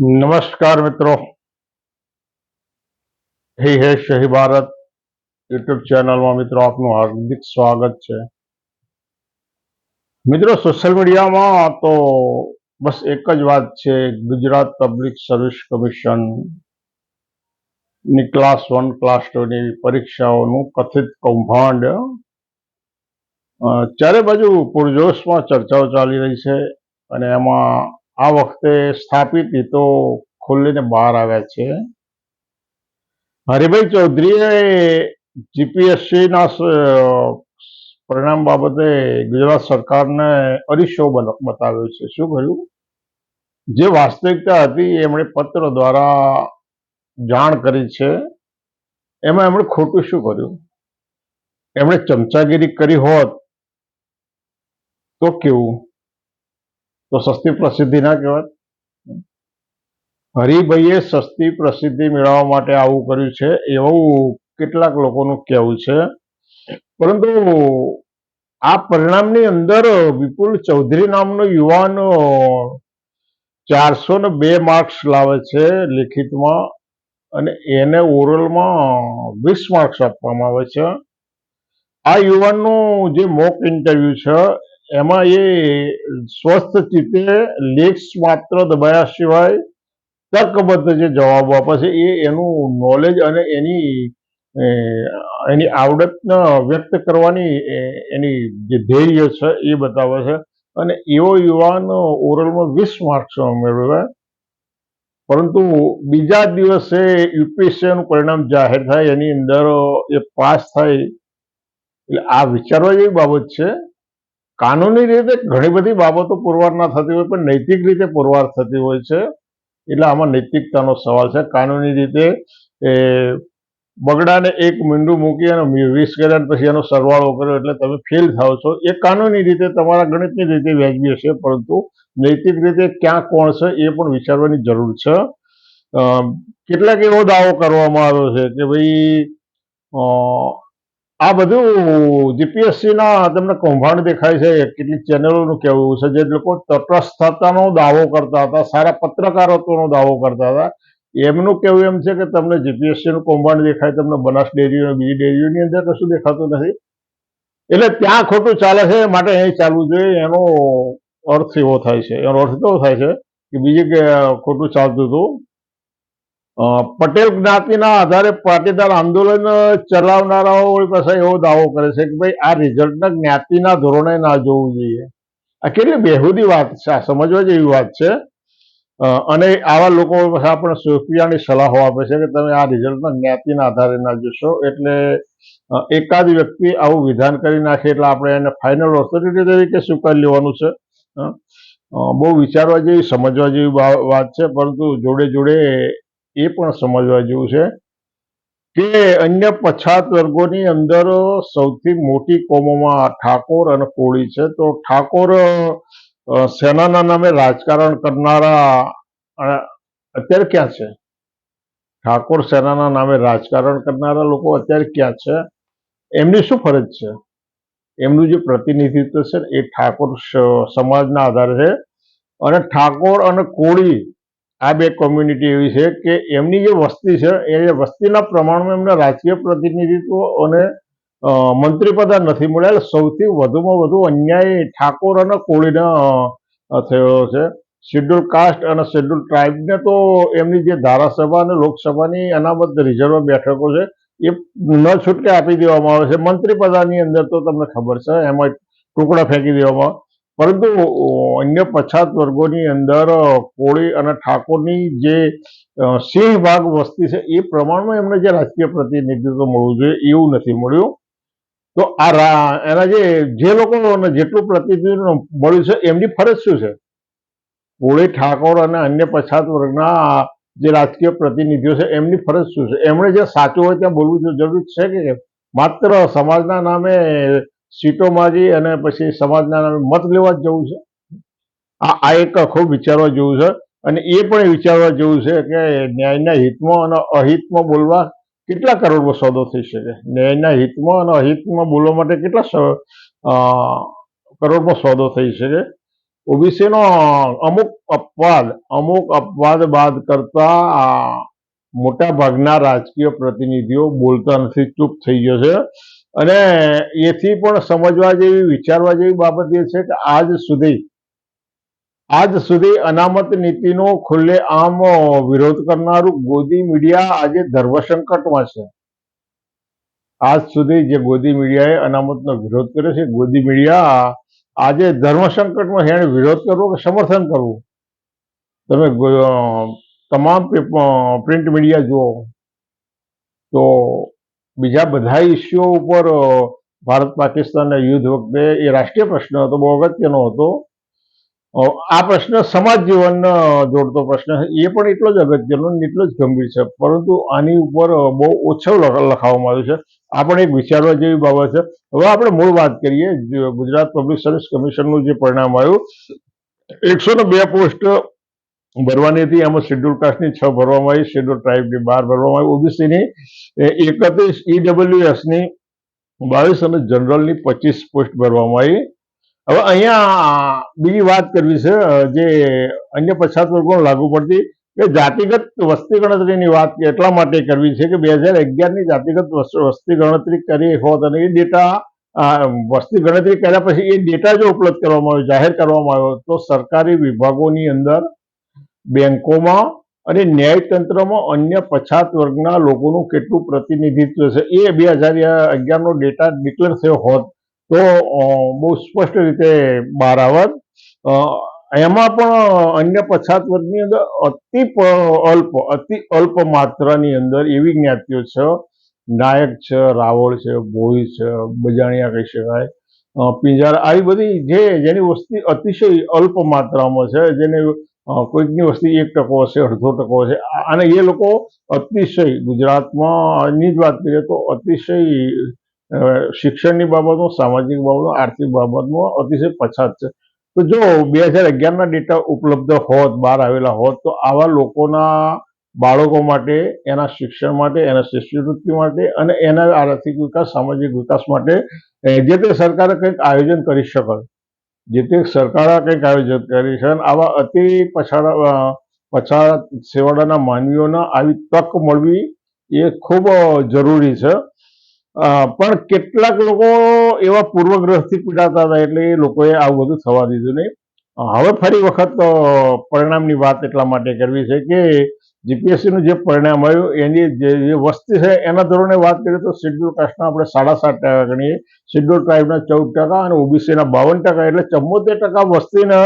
નમસ્કાર મિત્રો. હે હે શહી ભારત. યુટ્યુબ ચેનલમાં મિત્રો આપનું હાર્દિક સ્વાગત છે. મિત્રો સોશિયલ મીડિયામાં તો બસ એક જ વાત છે. ગુજરાત પબ્લિક સર્વિસ કમિશનની ક્લાસ વન ક્લાસ ટુ ની પરીક્ષાઓનું કથિત કૌભાંડ ચારે બાજુ પૂરજોશમાં ચર્ચાઓ ચાલી રહી છે અને એમાં આ વખતે સ્થાપિત હિતો ખોલીને બહાર આવ્યા છે. હરિભાઈ ચૌધરીએ જીપીએસસીના પરિણામ બાબતે ગુજરાત સરકારને અરીસો બતાવ્યો છે. શું કર્યું જે વાસ્તવિકતા હતી એમણે પત્ર દ્વારા જાણ કરી છે. એમાં એમણે ખોટું શું કર્યું? એમણે ચમચાગીરી કરી હોત તો કેવું? તો સસ્તી પ્રસિદ્ધિ ના કહેવાય. હરિભાઈએ સસ્તી પ્રસિદ્ધિ મેળવવા માટે આવું કર્યું છે એવું કેટલાક લોકોનું કહેવું છે. પરંતુ આ પરિણામની અંદર વિપુલ ચૌધરી નામનો યુવાન ચારસો ને બે માર્ક્સ લાવે છે લેખિતમાં અને એને ઓરલમાં વીસ માર્ક્સ આપવામાં આવે છે. આ યુવાનનું જે મોક ઇન્ટરવ્યુ છે એમાં એ સ્વસ્થ ચિત્તે લેખ્સ માત્ર દબાયા સિવાય તર્કબદ્ધ જે જવાબો આપે છે. એ એનું નોલેજ અને એની એની આવડતને વ્યક્ત કરવાની એની જે ધૈર્ય છે એ બતાવે છે. અને એવો યુવાન ઓરલમાં વીસ માર્ક્સ મેળવે પરંતુ બીજા દિવસે યુપીએસસીનું પરિણામ જાહેર થાય, એની અંદર એ પાસ થાય. એટલે આ વિચારવા જેવી બાબત છે. કાનૂની રીતે ઘણી બધી બાબતો પુરવાર ના થતી હોય, પણ નૈતિક રીતે પુરવાર થતી હોય છે. એટલે આમાં નૈતિકતાનો સવાલ છે. કાનૂની રીતે એ બગડાને એક મીંડું મૂકી અને વીસ કર્યા પછી એનો સરવાળો કર્યો એટલે તમે ફેલ થાવ છો. એ કાનૂની રીતે તમારા ગણિતની રીતે વ્યાજબી હશે, પરંતુ નૈતિક રીતે ક્યાં કોણ છે એ પણ વિચારવાની જરૂર છે. કેટલાક એવો દાવો કરવામાં આવ્યો છે કે ભાઈ આ બધું જીપીએસસીના તમને કૌભાંડ દેખાય છે, કેટલીક ચેનલોનું કહેવું છે જે લોકો તટસ્થતાનો દાવો કરતા હતા, સારા પત્રકારત્વનો દાવો કરતા હતા. એમનું કહેવું એમ છે કે તમને જીપીએસસીનું કૌભાંડ દેખાય, તમને બનાસ ડેરીઓ બીજી ડેરીઓની અંદર કશું દેખાતું નથી. એટલે ત્યાં ખોટું ચાલે છે માટે અહીં ચાલવું જોઈએ. એનો અર્થ એવો થાય છે, એનો અર્થ કેવો થાય છે કે બીજે ખોટું ચાલતું હતું. પટેલ જ્ઞાતિના આધારે પાટીદાર આંદોલન ચલાવનારાઓ પાસે એવો દાવો કરે છે કે ભાઈ આ રિઝલ્ટના જ્ઞાતિના ધોરણે ના જોવું જોઈએ. આ કેટલી બેહુદી વાત છે, આ સમજવા જેવી વાત છે. અને આવા લોકો પાસે આપણે સુફિયાની સલાહો આપે છે કે તમે આ રિઝલ્ટના જ્ઞાતિના આધારે ના જોશો. એટલે એકાદ વ્યક્તિ આવું વિધાન કરી નાખે એટલે આપણે એને ફાઇનલ ઓથોરિટી તરીકે સ્વીકારી લેવાનું છે. બહુ વિચારવા જેવી, સમજવા જેવી વાત છે, પરંતુ જોડે જોડે એ પણ સમજવા જેવું છે કે અન્ય પછાત વર્ગોની અંદર સૌથી મોટી કોમોમાં ઠાકોર અને કોળી છે. તો ઠાકોર સેનાના નામે રાજકારણ કરનારા અત્યારે ક્યાં છે? ઠાકોર સેનાના નામે રાજકારણ કરનારા લોકો અત્યારે ક્યાં છે? એમની શું ફરજ છે? એમનું જે પ્રતિનિધિત્વ છે એ ઠાકોર સમાજના આધારે છે. અને ઠાકોર અને કોળી આ બે કોમ્યુનિટી એવી છે કે એમની જે વસ્તી છે એ વસ્તીના પ્રમાણમાં એમને રાજકીય પ્રતિનિધિત્વ અને અ, મંત્રી પદ નથી મળ્યા. સૌથી વધુમાં વધુ અન્યાય ઠાકોર અને કોળીને થયો છે. શેડ્યુલ કાસ્ટ અને શેડ્યુલ ટ્રાઇબને તો એમની જે ધારાસભા અને લોકસભાની અનામત રિઝર્વ બેઠકો છે એ ન છૂટકે આપી દેવામાં આવે છે. મંત્રી પદાની અંદર તો તમને ખબર છે એમાં ટુકડા ફેંકી દેવામાં પરંતુ અન્ય પછાત વર્ગોની અંદર કોળી અને ઠાકોરની જે સિંહ ભાગ વસ્તી છે, એ પ્રમાણમાં એમને જે રાજકીય પ્રતિનિધિત્વ મળવું જોઈએ એવું નથી મળ્યું. તો આ એના જે જે લોકોને જેટલું પ્રતિનિધિત્વ મળ્યું છે, એમની ફરજ શું છે? કોળી, ઠાકોર અને અન્ય પછાત વર્ગના જે રાજકીય પ્રતિનિધિઓ છે, એમની ફરજ શું છે? એમણે જે સાચું હોય ત્યાં બોલવું જરૂર છે કે માત્ર સમાજના નામે સીટો જઈ અને પછી સમાજના મત લેવા જવું છે. આ આ એક ખૂબ વિચારવા જેવું છે અને એ પણ વિચારવા જેવું છે કે ન્યાયના હિતમાં અને અહિતમાં બોલવા કેટલા કરોડનો સોદો થઈ શકે? ન્યાયના હિતમાં અને અહિતમાં બોલવા માટે કેટલા કરોડનો સોદો થઈ શકે? ઓબીસીનો અમુક અપવાદ અમુક અપવાદ બાદ કરતા મોટાભાગના મોટા ભાગના રાજકીય પ્રતિનિધિઓ બોલતા નથી, ચૂપ થઈ ગયો છે. અને એથી પણ સમજવા જેવી, વિચારવા જેવી બાબત એ છે કે આજ સુધી આજ સુધી અનામત નીતિનો ખુલ્લે આમ વિરોધ કરનારું ગોદી મીડિયા આજે ધર્મસંકટમાં છે. આજ સુધી જે ગોદી મીડિયાએ અનામતનો વિરોધ કર્યો છે, ગોદી મીડિયા આજે ધર્મસંકટમાં એને વિરોધ કરવો કે સમર્થન કરવું. તમે તમામ પ્રિન્ટ મીડિયા જુઓ, તો બીજા બધા ઇસ્યુઓ ઉપર ભારત પાકિસ્તાનના યુદ્ધ વખતે એ રાષ્ટ્રીય પ્રશ્ન હતો, બહુ અગત્યનો હતો. આ પ્રશ્ન સમાજ જીવનને જોડતો પ્રશ્ન એ પણ એટલો જ અગત્યનો એટલો જ ગંભીર છે. પરંતુ આની ઉપર બહુ ઓછો લખ- લખાવવામાં આવ્યું છે. આ પણ એક વિચારવા જેવી બાબત છે. હવે આપણે મૂળ વાત કરીએ ગુજરાત પબ્લિક સર્વિસ કમિશનનું જે પરિણામ આવ્યું. એકસો બે પોસ્ટ ભરવાની હતી એમાં શેડ્યુલ કાસ્ટની છ ભરવામાં આવી શેડ્યુલ ટ્રાઇબની બાર ભરવામાં આવી ઓબીસીની એકત્રીસ ઈડબ્લ્યુએસની બાવીસ અને જનરલની પચીસ પોસ્ટ ભરવામાં આવી. હવે અહીંયા બીજી વાત કરવી છે જે અન્ય પછાત વર્ગોને લાગુ પડતી, કે જાતિગત વસ્તી ગણતરીની વાત એટલા માટે કરવી છે કે બે હજાર અગિયારની જાતિગત વસ્તી ગણતરી કરી હોત અને એ ડેટા વસ્તી ગણતરી કર્યા પછી એ ડેટા જો ઉપલબ્ધ કરવામાં આવ્યો, જાહેર કરવામાં આવ્યો, તો સરકારી વિભાગોની અંદર બેંકોમાં અને ન્યાયતંત્રમાં અન્ય પછાત વર્ગના લોકોનું કેટલું પ્રતિનિધિત્વ છે, એ બે હજાર અગિયારનો ડેટા ડિક્લેર થયો હોત તો બહુ સ્પષ્ટ રીતે બહાર આવત. એમાં પણ અન્ય પછાત વર્ગની અંદર અતિ અલ્પ અતિ અલ્પ માત્રાની અંદર એવી જ્ઞાતિઓ છે. નાયક છે, રાવળ છે, ભોઈ છે, બજાણિયા કહી શકાય. પિંજારા, આવી બધી જે, જેની વસ્તી અતિશય અલ્પ માત્રામાં છે, જેને કોઈકની વસ્તી એક ટકો હશે, અડધો ટકો હશે. અને એ લોકો અતિશય ગુજરાતમાંની જ વાત કરીએ તો અતિશય શિક્ષણની બાબતમાં, સામાજિક બાબતમાં, આર્થિક બાબતમાં અતિશય પછાત છે. તો જો બે હજાર અગિયારના ડેટા ઉપલબ્ધ હોત, બહાર આવેલા હોત, તો આવા લોકોના બાળકો માટે, એના શિક્ષણ માટે, એના શિષ્યવૃત્તિ માટે અને એના આર્થિક વિકાસ, સામાજિક વિકાસ માટે જે તે સરકારે કંઈક આયોજન કરી શકે જે તે સરકારે કંઈક આયોજન કરી છે અને આવા અતિ પછાડા પછાડા સેવાડાના માનવીઓને આવી તક મળવી એ ખૂબ જરૂરી છે. પણ કેટલાક લોકો એવા પૂર્વગ્રહથી પીડાતા હતા એટલે એ લોકોએ આવું બધું થવા દીધું નહીં. હવે ફરી વખત પરિણામની વાત એટલા માટે કરવી છે કે જીપીએસસીનું જે પરિણામ આવ્યું, એની જે વસ્તી છે, એના ધોરણે વાત કરીએ તો શેડ્યુલ કાસ્ટના આપણે સાડા સાત ટકા ગણીએ. શેડ્યુલ ટ્રાઇબના ચૌદ ટકા અને ઓબીસીના બાવન ટકા એટલે ચુમ્મોતેર ટકા વસ્તીને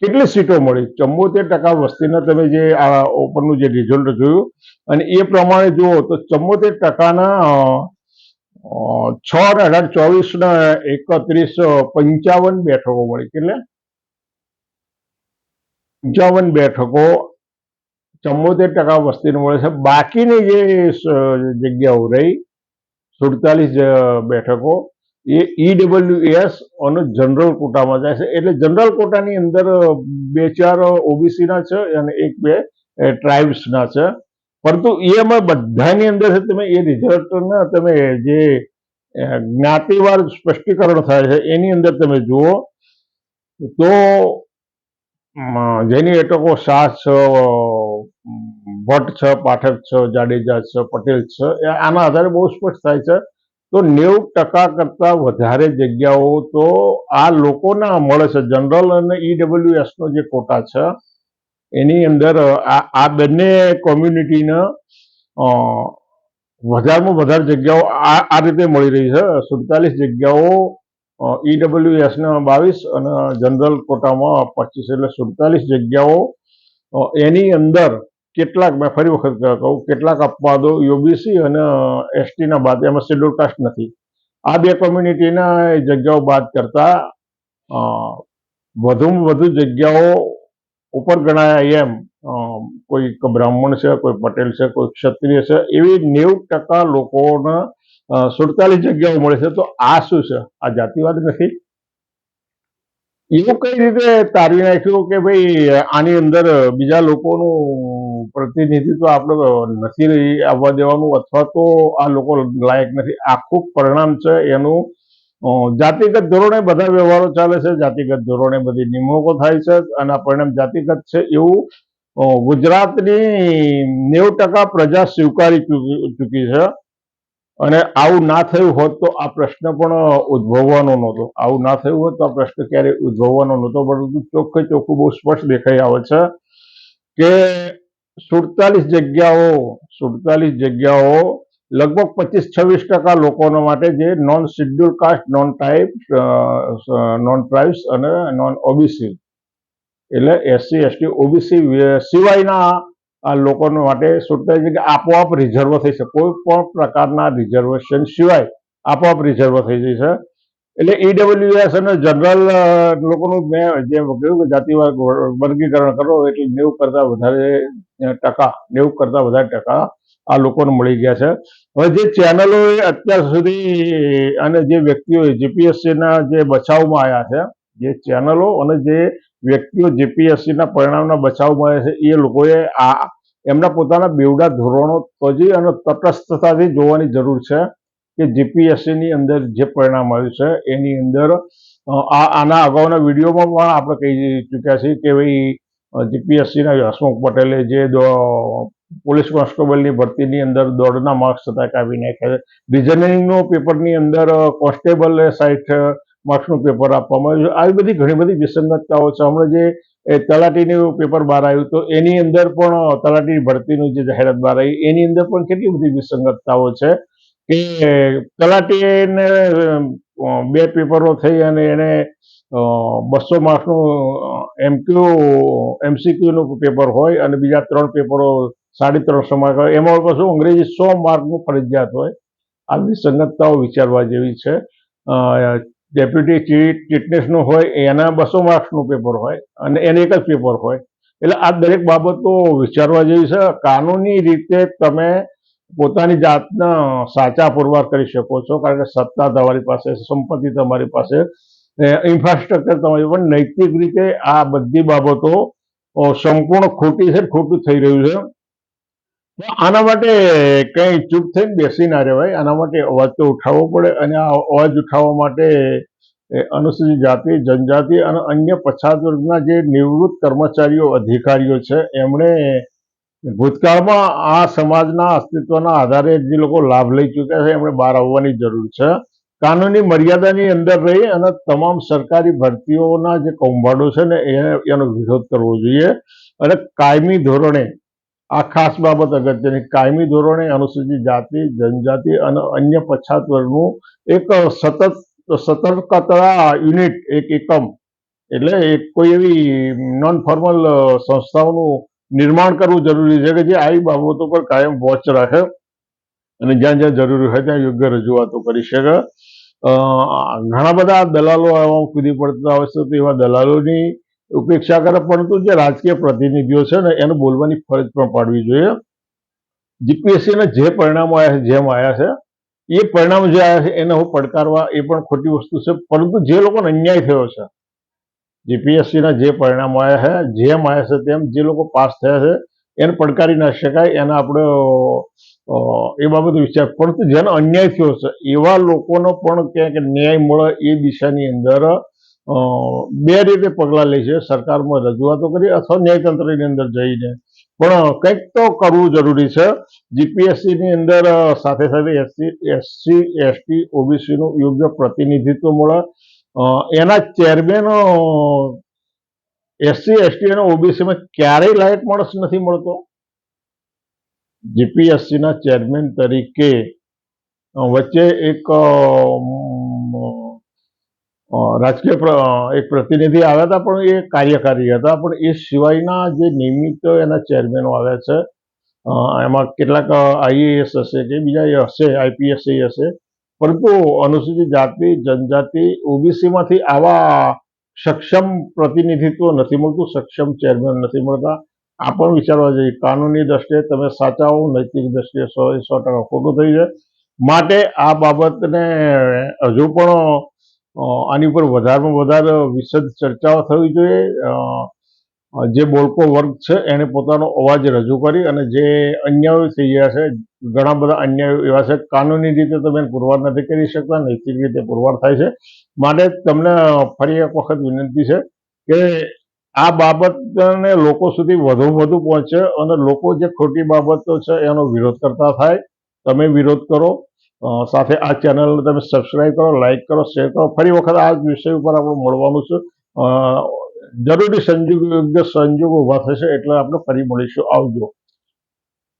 કેટલી સીટો મળી? ચુમ્મોતેર ટકા વસ્તીને તમે જે આ ઉપરનું જે રિઝલ્ટ જોયું, અને એ પ્રમાણે જુઓ તો ચુમ્મોતેર ટકાના છ અને અઢાર ચોવીસ ને એકત્રીસ પંચાવન બેઠકો મળી કેટલે પંચાવન બેઠકો ચુમ્મોતેર ટકા વસ્તીને મળે છે. બાકીની જે જગ્યાઓ રહી, સુડતાલીસ બેઠકો, એ ઈડબ્લ્યુએસ અને જનરલ કોટામાં જાય છે. એટલે જનરલ કોટાની અંદર બે ચાર ઓબીસીના છે અને એક બે ટ્રાઇબ્સના છે. પરંતુ એમાં બધાની અંદર તમે એ રિઝલ્ટને તમે જે જ્ઞાતિવાર સ્પષ્ટીકરણ થાય છે, એની અંદર તમે જુઓ, તો જેની એટકો શાહ છે, ભટ્ટ છે, પાઠક છે, જાડેજા છે, પટેલ છે આના આધારે બહુ સ્પષ્ટ થાય છે. તો નેવું ટકા કરતા વધારે જગ્યાઓ તો આ લોકોના મળે છે, જનરલ અને ઈડબ્લ્યુએસનો જે કોટા છે એની અંદર આ બંને કોમ્યુનિટીના વધારેમાં વધારે જગ્યાઓ આ રીતે મળી રહી છે. સુડતાલીસ જગ્યાઓ ઈડબ્લ્યુએસ ના બાવીસ અને જનરલ કોટામાં પચીસ એટલે સુડતાલીસ જગ્યાઓ. એની અંદર કેટલાક, મેં ફરી વખત કહું કેટલાક અપવાદો યુબીસી અને એસટીના બાદ, એમાં શેડ્યુલ કાસ્ટ નથી. આ બે કોમ્યુનિટીના જગ્યાઓ બાદ કરતાં વધુમાં વધુ જગ્યાઓ ઉપર ગણાયા એમ કોઈ બ્રાહ્મણ છે, કોઈ પટેલ છે, કોઈ ક્ષત્રિય છે, એવી નેવું ટકા લોકોને સુડતાલીસ જગ્યાઓ મળે છે. તો આ શું છે? આ જાતિવાદ નથી? એવું કઈ રીતે તારવી નાખ્યું કે ભાઈ, આની અંદર બીજા લોકોનું પ્રતિનિધિત્વ આપણે નથી આવવા દેવાનું, અથવા તો આ લોકો લાયક નથી? આખું પરિણામ છે એનું જાતિગત ધોરણે બધા વ્યવહારો ચાલે છે, જાતિગત ધોરણે બધી નિમણૂકો થાય છે અને પરિણામ જાતિગત છે એવું ગુજરાતની નેવું ટકા પ્રજા સ્વીકારી ચૂકી છે. અને આવું ના થયું હોત તો આ પ્રશ્ન પણ ઉદ્ભવવાનો નહોતો. આવું ના થયું હોત તો આ પ્રશ્ન ક્યારેય ઉદ્ભવવાનો નહોતો, પરંતુ ચોખ્ખે ચોખ્ખું બહુ સ્પષ્ટ દેખાઈ આવે છે કે સુડતાલીસ જગ્યાઓ સુડતાલીસ જગ્યાઓ લગભગ પચીસ છવ્વીસ ટકા લોકોનો માટે જે non schedule caste non type non tribes અને નોન ઓબીસી એટલે એસસી એસટી ઓબીસી સિવાયના આ લોકોનો માટે સૂચના છે કે આપોઆપ રિઝર્વ થઈ શકે. કોઈ પણ પ્રકારના રિઝર્વેશન સિવાય આપોઆપ રિઝર્વ થઈ જશે એટલે ઈડબ્લ્યુએસ અને જનરલ લોકોનું મેં જે કહ્યું કે જાતિવાર વર્ગીકરણ કરો એટલે નેવું કરતાં વધારે ટકા, નેવું કરતાં વધારે ટકા આ લોકોને મળી ગયા છે. હવે જે ચેનલોએ અત્યાર સુધી અને જે વ્યક્તિઓએ જીપીએસસીના જે બચાવમાં આવ્યા છે, જે ચેનલો અને જે વ્યક્તિઓ જીપીએસસીના પરિણામના બચાવમાં આવ્યા છે, એ લોકોએ આ એમના પોતાના બેવડા ધોરણો તજી અને તટસ્થતાથી જોવાની જરૂર છે કે જીપીએસસીની અંદર જે પરિણામ આવ્યું છે, એની અંદર આના અગાઉના વિડીયોમાં પણ આપણે કહી ચૂક્યા છીએ કે ભાઈ જીપીએસસીના હસમુખ પટેલે જે પોલીસ કોન્સ્ટેબલની ભરતીની અંદર દોડના માર્ક્સ હતા કાપી નાખ્યા રિઝનિંગનું પેપરની અંદર કોન્સ્ટેબલ સાઠ માર્ક્સનું પેપર આપવામાં આવ્યું. આવી બધી ઘણી બધી વિસંગતતાઓ છે. હમણાં જે તલાટીનું પેપર બહાર આવ્યું તો એની અંદર પણ તલાટી ભરતીનું જે જાહેરાત બહાર આવી, એની અંદર પણ કેટલી બધી વિસંગતતાઓ છે કે તલાટીને બે પેપરો થઈ અને એને બસો માર્ક્સનું એમક્યુ એમસીક્યુનું પેપર હોય અને બીજા ત્રણ પેપરો સાડી ત્રણસો માર્ક એમાં પાછું અંગ્રેજી સો માર્કનું ફરજિયાત હોય. આ વિસંગતતાઓ વિચારવા જેવી છે. ડેપ્યુટી ચીફ ચીટનેસનું હોય, એના બસો માર્ક્સનું પેપર હોય અને એને એક જ પેપર હોય. એટલે આ દરેક બાબતો વિચારવા જેવી છે. કાનૂની રીતે તમે પોતાની જાતના સાચા પુરવાર કરી શકો છો, કારણ કે સત્તા તમારી પાસે, સંપત્તિ તમારી પાસે ઇન્ફ્રાસ્ટ્રક્ચર તમારી પણ નૈતિક રીતે આ બધી બાબતો સંપૂર્ણ ખોટી છે, ખોટું થઈ રહ્યું છે. આના માટે કંઈ ચૂપ થઈને બેસી ના રહેવાય. આના માટે અવાજ તો ઉઠાવવો પડે અને આ અવાજ ઉઠાવવા માટે અનુસૂચિત જાતિ, જનજાતિ અને અન્ય પછાત વર્ગના જે નિવૃત્ત કર્મચારીઓ, અધિકારીઓ છે, એમણે ભૂતકાળમાં આ સમાજના અસ્તિત્વના આધારે જે લોકો લાભ લઈ ચૂક્યા છે, એમણે બહાર આવવાની જરૂર છે. કાનૂની મર્યાદાની અંદર રહી અને તમામ સરકારી ભરતીઓના જે કૌભાંડો છે ને એનો વિરોધ કરવો જોઈએ. અને કાયમી ધોરણે આ ખાસ બાબત અગત્યની. કાયમી ધોરણે અનુસૂચિત જાતિ, જનજાતિ અને અન્ય પછાત વર્ગનું એક સતત સતર્કતા યુનિટ, એક એકમ. એટલે એક કોઈ એવી નોન ફોર્મલ સંસ્થાઓનું નિર્માણ કરવું જરૂરી છે કે જે આવી બાબતો પર કાયમ વોચ રાખે અને જ્યાં જ્યાં જરૂરી હોય ત્યાં યોગ્ય રજૂઆતો કરી શકે. ઘણા બધા દલાલો આવા કૂદી પડતા હોય છે એવા દલાલોની ઉપેક્ષા કરે, પરંતુ જે રાજકીય પ્રતિનિધિઓ છે ને, એને બોલવાની ફરજ પણ પાડવી જોઈએ. જીપીએસસીના જે પરિણામો આવ્યા છે, જેમ આવ્યા છે, એ પરિણામ જે આવ્યા છે, એને હું પડકારવા એ પણ ખોટી વસ્તુ છે, પરંતુ જે લોકોને અન્યાય થયો છે જીપીએસસીના જે પરિણામો આવ્યા છે, જેમ આવ્યા છે, તેમ જે લોકો પાસ થયા છે, એને પડકારી ના શકાય, એને આપણે એ બાબત વિચાર, પરંતુ જેનો અન્યાય થયો છે, એવા લોકોનો પણ ક્યાંક ન્યાય મળે એ દિશાની અંદર બે રીતે પગલાં લે છે. સરકારમાં રજૂઆતો કરી અથવા ન્યાયતંત્રની અંદર જઈને. પણ કંઈક તો કરવું જરૂરી છે. જીપીએસસીની અંદર સાથે સાથે એસસી એસસી, એસટી, ઓબીસીનું યોગ્ય પ્રતિનિધિત્વ મળે. એના ચેરમેન એસસી, એસટી અને ઓબીસીમાં ક્યારેય લાયક માણસ નથી મળતો. જીપીએસસીના ચેરમેન તરીકે વચ્ચે એક રાજકીય એક પ્રતિનિધિ આવ્યા હતા, પણ એ કાર્યકારી હતા. પણ એ સિવાયના જે નિયમિત એના ચેરમેનો આવ્યા છે એમાં કેટલાક આઈએએસ હશે કે બીજા એ હશે, આઈપીએસ એ હશે. પરંતુ અનુસૂચિત જાતિ, જનજાતિ, ઓબીસીમાંથી આવા સક્ષમ પ્રતિનિધિત્વ નથી મળતું, સક્ષમ ચેરમેન નથી મળતા. આ પણ વિચારવા જોઈએ કાનૂની દ્રષ્ટિએ તમે સાચા હો નૈતિક દ્રષ્ટિએ સો સો ટકા ખોટું થઈ જાય. માટે આ બાબતને હજુ પણ આની ઉપર વધારેમાં વધારે વિશદ ચર્ચાઓ થવી જોઈએ. જે બોલકો વર્ગ છે, એને પોતાનો અવાજ રજૂ કરી અને જે અન્યાયો થઈ ગયા છે, ઘણા બધા અન્યાયો એવા છે, કાનૂની રીતે તમે પુરવાર નથી કરી શકતા, નૈતિક રીતે પુરવાર થાય છે. માટે તમને ફરી એક વખત વિનંતી છે કે આ બાબતને લોકો સુધી વધુ વધુ પહોંચે અને લોકો જે ખોટી બાબતો છે, એનો વિરોધ કરતા થાય. તમે વિરોધ કરો. સાથે આ ચેનલને તમે સબસ્ક્રાઈબ કરો લાઇક કરો શેર કરો. ફરી વખત આ વિષય ઉપર આપણે મળવાનું છે. જરૂરી સંજોગ સંજોગ ઊભા થશે એટલે આપણે ફરી મળીશું. આવજો.